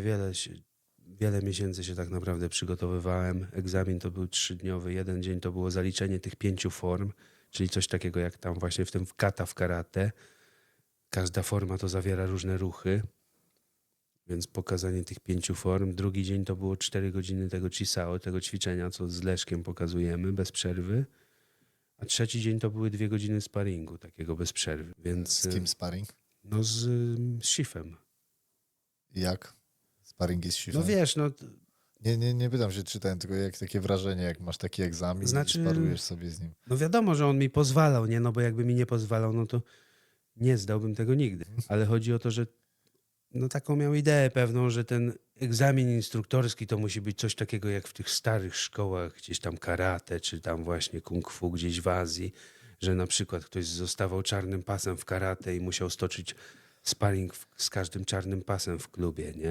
Wiele, wiele miesięcy się tak naprawdę przygotowywałem. Egzamin to był trzydniowy. Jeden dzień to było zaliczenie tych pięciu form, czyli coś takiego jak tam właśnie w tym kata w karate. Każda forma to zawiera różne ruchy, więc pokazanie tych pięciu form. Drugi dzień to było cztery godziny tego Chisao, tego ćwiczenia, co z Leszkiem pokazujemy bez przerwy. A trzeci dzień to były dwie godziny sparingu, takiego bez przerwy. Więc Z kim sparring? no z, z Shifem. Jak? Sparring jest siłą? No wiesz, no Nie, nie, nie pytam się, czytałem, tylko jak takie wrażenie, jak masz taki egzamin Znaczy- i sparujesz sobie z nim. No wiadomo, że on mi pozwalał, nie? No bo jakby mi nie pozwalał, no to nie zdałbym tego nigdy. Ale chodzi o to, że no taką miał ideę pewną, że ten egzamin instruktorski to musi być coś takiego jak w tych starych szkołach, gdzieś tam karate, czy tam właśnie kung fu gdzieś w Azji, że na przykład ktoś zostawał czarnym pasem w karate i musiał stoczyć sparring z każdym czarnym pasem w klubie, nie?